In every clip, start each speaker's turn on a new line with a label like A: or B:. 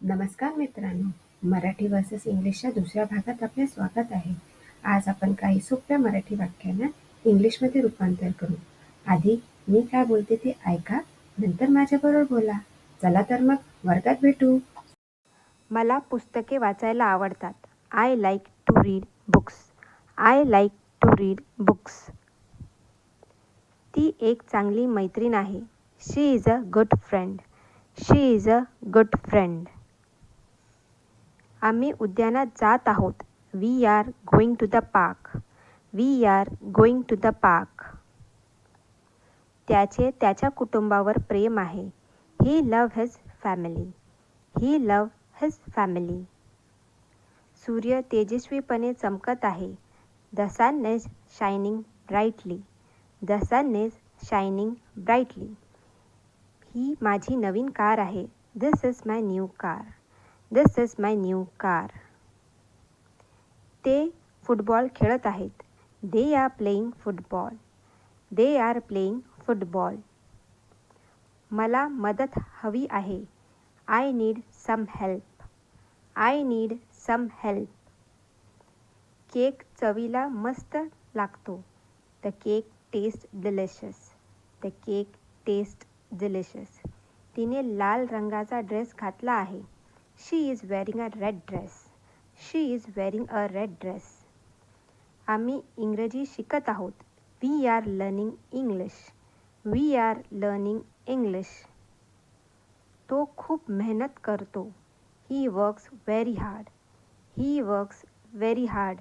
A: नमस्कार मित्रांनो मराठी वर्सेस इंग्लिशच्या दुसऱ्या भागात आपले स्वागत आहे. आज आपण काही सोप्या मराठी वाक्यांना इंग्लिशमध्ये रूपांतर करू. आधी मी काय बोलते ते ऐका नंतर माझ्याबरोबर बोला. चला तर मग वर्गात भेटू.
B: मला पुस्तके वाचायला आवडतात. I like to read books I like to read books ती एक चांगली मैत्रीण आहे. She is a good friend she is a good friend आम्ही उद्यानात जात आहोत. We are going to the park we are going to the park त्याचे त्याच्या कुटुंबावर प्रेम आहे. He love his family he love his family सूर्य तेजस्वीपणे चमकत आहे. The sun is shining brightly the sun is shining brightly ही माझी नवीन कार आहे. This is my new car this is my new car ते फुटबॉल खेळत आहेत. They are playing football they are playing football मला मदत हवी आहे. I need some help I need some help cake चवीला मस्त लागतो. The cake taste delicious the cake taste delicious तिने लाल रंगाचा ड्रेस घातला आहे. She is wearing a red dress she is wearing a red dress आम्ही इंग्रजी शिकत आहोत. We are learning English we are learning English तो खूप मेहनत करतो. He works very hard he works very hard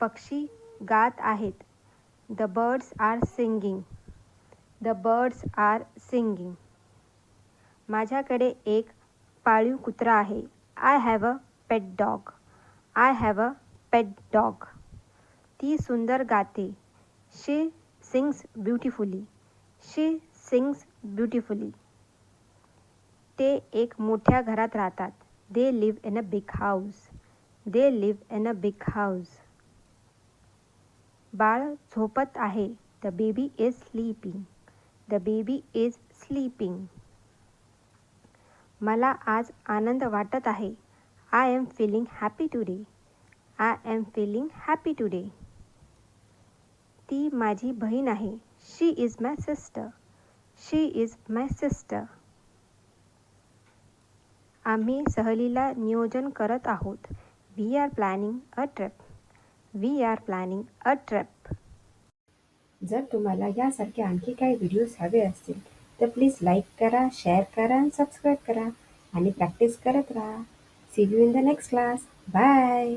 B: पक्षी गात आहेत. The birds are singing the birds are singing माझ्याकडे एक पाळीव कुत्रा आहे. I have a pet dog I have a pet dog ती सुंदर गाते. She sings beautifully she sings beautifully ते एक मोठ्या घरात राहतात. They live in a big house they live in a big house बाळ झोपत आहे. The baby is sleeping the baby is sleeping मला आज आनंद वाटत आहे. I am feeling happy today I am feeling happy today ती माझी बहीण आहे. She is my sister she is my sister आम्ही सहलीला नियोजन करत आहोत. We are planning a trip we are planning a trip
A: जर तुम्हाला यासारखे आणखी काही व्हिडिओज हवे असतील तर प्लीज लाईक करा शेअर करा आणि सबस्क्राईब करा. आणि प्रॅक्टिस करत राहा. See you in the next class bye